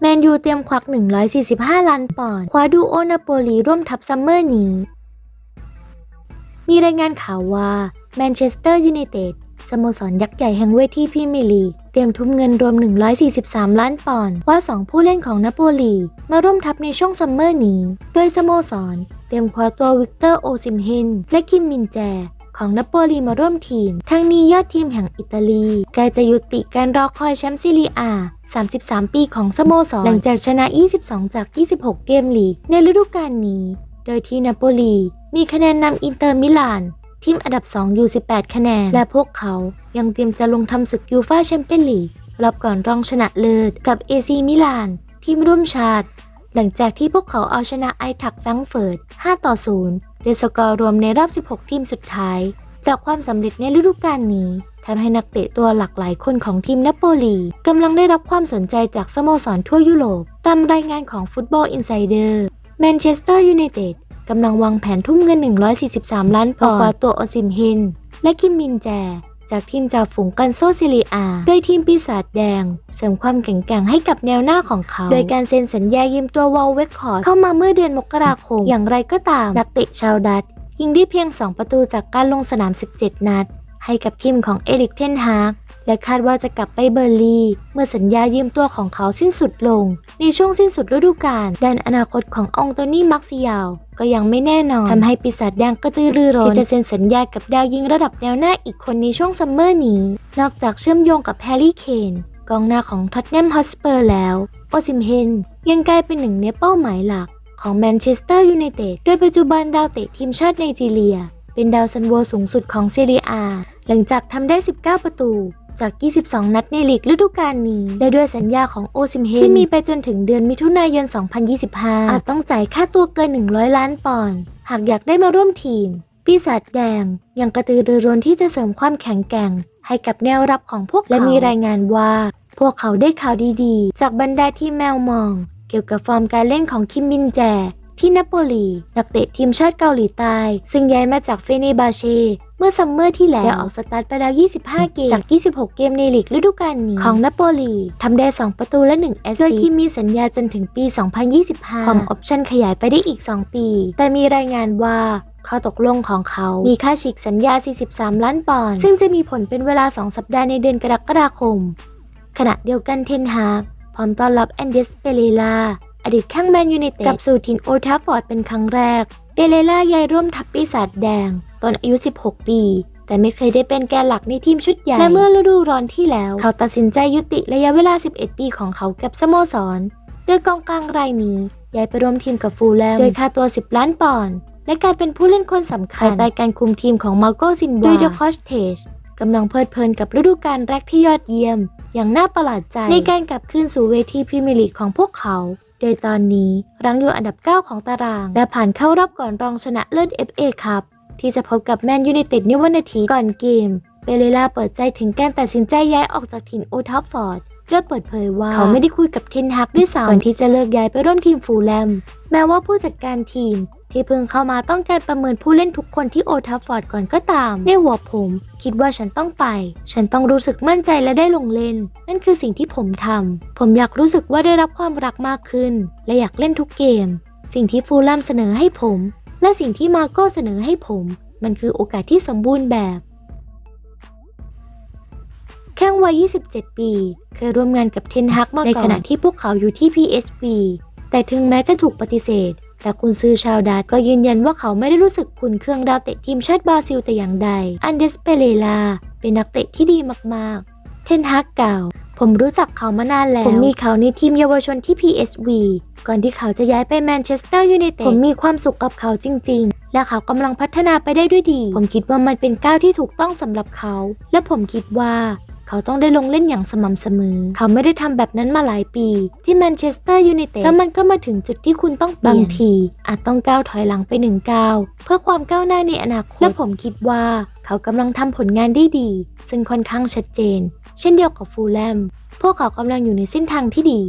แมนยูเตรียมควัก 145 ล้านปอนด์คว้าดูโอนาโปลีร่วมทัพซัมเมอร์นี้ มีรายงานข่าวว่าแมนเชสเตอร์ยูไนเต็ดสโมสรยักษ์ใหญ่แห่งเวทีพรีเมียร์ลีกเตรียมทุ่มเงินรวม 143 ล้านปอนด์ว่า 2 ผู้เล่นของนาโปลีมาร่วมทัพในช่วงซัมเมอร์นี้ โดยสโมสร เตรียมคว้าตัววิกเตอร์โอซิมเฮนและคิมมินแจ ของนโปลีมาร่วมทีม ทั้งนี้ยอดทีมแห่งอิตาลีใกล้จะยุติการรอคอยแชมป์ซีเรียอา33 ปีของสโมสรหลังจากชนะ 22 จาก 26 เกมลีกในฤดูกาลนี้ โดยที่นโปลีมีคะแนนนำอินเตอร์มิลานทีมอันดับ2อยู่ 18 คะแนน และพวกเขายังเตรียมจะลงทำศึกยูฟาแชมเปี้ยนลีกรอบก่อนรองชนะเลิศกับเอซีมิลาน ทีมร่วมชาติ หลังจากที่พวกเขาเอาชนะไอทักแฟรงก์เฟิร์ต 5 ต่อ 0 ด้วยสกอร์รวมในรอบ 16 ทีมสุดท้าย จากความสำเร็จในฤดูกาลนี้ทำให้นักเตะตัวหลากหลายคนของทีมนาโปลีกำลังได้รับความสนใจจากสโมสรทั่วยุโรป ตามรายงานของฟุตบอลอินไซเดอร์แมนเชสเตอร์ยูไนเต็ดกำลังวางแผนทุ่มเงิน 143 ล้านปอนด์เพื่อคว้าตัวโอซิมเฮนและคิมมินแจ จากทีมจ่าฝูงกันโซซิลีอา โดยทีมปีศาจแดง เสริมความแข็งแกร่งให้กับแนวหน้าของเขา โดยการเซ็นสัญญายืมตัววอลเวคคอร์เข้ามาเมื่อเดือนมกราคม อย่างไรก็ตาม นักเตะชาวดัตยิงได้เพียง 2 ประตูจากการลงสนาม 17 นัด ให้กับทีมของเอริกเทนฮากและคาดว่าจะกลับไปเบอร์ลี เมื่อสัญญายืมตัวของเขาสิ้นสุดลง ในช่วงสิ้นสุดฤดูกาลด้านอนาคตขององโตนี่มักซิยาว ก็ยังไม่แน่นอนทำให้ปีศาจแดงกระตือรือร้นที่จะเซ็นสัญญากับดาวยิงระดับแนวหน้าอีกคนในช่วงซัมเมอร์นี้ นอกจากเชื่อมโยงกับแฮร์รี่เคนกองหน้าของท็อตแนมฮอสเปอร์แล้วโอซิมเฮนยังกลายเป็นหนึ่งในเป้าหมายหลัก ของแมนเชสเตอร์ยูไนเต็ดโดยปัจจุบันดาวเตะทีมชาติไนจีเรีย เป็นดาวซันโวสูงสุดของซีเรียอา หลังจากทำได้ 19 ประตูจาก 22 นัดในลีกฤดูกาลนี้ และด้วยสัญญาของโอซิมเฮนที่มีไปจนถึงเดือนมิถุนายน 2025 อาจต้องจ่ายค่าตัวเกิน 100 ล้านปอนด์ หากอยากได้มาร่วมทีม ปีศาจแดง ยังกระตือรือร้นที่จะเสริมความแข็งแกร่ง ให้กับแนวรับของพวกเขาและมีรายงานว่า พวกเขาได้ข่าวดีๆ จากบรรดาที่แมวมอง เกี่ยวกับฟอร์มการเล่นของคิมมินแจ ที่นาโปลีนักเตะทีมชาติเกาหลีใต้ ซึ่งย้ายมาจากเฟเนบาเช่เมื่อซัมเมอร์ที่แล้วออกสตาร์ทไปแล้ว 25 เกม จาก 26 เกมในลีกฤดูกาลนี้ ของนาโปลีทำได้ 2 ประตูและ 1 แอสซิสต์โดยที่มีสัญญาจนถึงปี 2025พร้อมออปชั่นขยายไปได้อีก 2 ปี แต่มีรายงานว่าข้อตกลงของเขา มีค่าฉีกสัญญา 43 ล้านปอนด์ ซึ่งจะมีผลเป็นเวลา 2 สัปดาห์ในเดือนกรกฎาคม ขณะเดียวกันเทนฮากพร้อมต้อนรับแอนเดสเปเรลา อดีตข้างแมนยูไนเต็ดกลับสู่ถิ่นโอลด์แทัฟฟอร์ดเป็นครั้งแรกเปเรล่าย้ายร่วมทัพปีศาจแดง ตอนอายุ 16 ปี แต่ไม่เคยได้เป็นแกนหลักในทีมชุดใหญ่ และเมื่อฤดูร้อนที่แล้ว เขาตัดสินใจยุติระยะเวลา 11 ปีของเขากับสโมสรโดยกองกลางรายนี้ย้ายไปร่วมทีมกับฟูลแลมโดยค่าตัว 10 ล้านปอนด์และกลายเป็นผู้เล่นคนสำคัญภายใต้การคุมทีมของมาโกซินวาโดยเดอะคอสเทจกำลังเพลิดเพลินกับฤดูกาลแรกที่ยอดเยี่ยม อย่างน่าประหลาดใจในการกลับคืนสู่เวทีพรีเมียร์ลีกของพวกเขาโดยตอนนี้รั้งอยู่อันดับ 9 ของตาราง และผ่านเข้ารอบก่อนรองชนะเลิศ FA ครับที่จะพบกับแมนยูไนเต็ดในวันอาทิตย์ก่อนเกมเปเรล่าเปิดใจถึงการตัดสินใจย้ายออกจากถิ่นโอทัฟฟอร์ด โดยเปิดเผยว่า เขาไม่ได้คุยกับเทนฮักด้วยซ้ำก่อนที่จะเลิกย้ายไปร่วมทีมฟูลแลม แม้ว่าผู้จัดการทีม ที่เพิ่งเข้ามาต้องการประเมินผู้เล่นทุกคนที่โอทัฟฟอร์ดก่อนก็ตาม ในหัวผม คิดว่าฉันต้องไป ฉันต้องรู้สึกมั่นใจและได้ลงเล่น นั่นคือสิ่งที่ผมทำผมอยากรู้สึกว่าได้รับความรักมากขึ้น และอยากเล่นทุกเกม สิ่งที่ฟูลแลมเสนอให้ผม และสิ่งที่มาโก้เสนอให้ผม มันคือโอกาสที่สมบูรณ์แบบแข้งวัย 27 ปี เคยร่วมงานกับเทนฮักมาก่อนในขณะที่พวกเขาอยู่ที่ PSV แต่ถึงแม้จะถูกปฏิเสธ แต่คุณซื้อชาวดาร์ก็ยืนยันว่าเขาไม่ได้รู้สึกขุนเครื่องดาวเตะทีมชาติบราซิลแต่อย่างใด อันเดสเปเรลา เป็นนักเตะที่ดีมากๆ เทนฮักกล่าว ผมรู้จักเขามานานแล้ว ผมมีเขาในทีมเยาวชนที่ PSV ก่อนที่เขาจะย้ายไปแมนเชสเตอร์ยูไนเต็ด ผมมีความสุขกับเขาจริง ๆและเขากำลังพัฒนาไปได้ด้วยดี ผมคิดว่ามันเป็นก้าวที่ถูกต้องสำหรับเขา และผมคิดว่า เขาต้องได้ลงเล่นอย่างสม่ำเสมอ เขาไม่ได้ทำแบบนั้นมาหลายปี ที่แมนเชสเตอร์ยูไนเต็ดแล้วมันก็มาถึงจุดที่คุณต้องเปลี่ยนบางที อาจต้องก้าวถอยหลังไปหนึ่งก้าวเพื่อความก้าวหน้าในอนาคตและผมคิดว่า เขากำลังทำผลงานได้ดี ซึ่งค่อนข้างชัดเจน เช่นเดียวกับฟูลแลมพวกเขากำลังอยู่ในเส้นทางที่ดี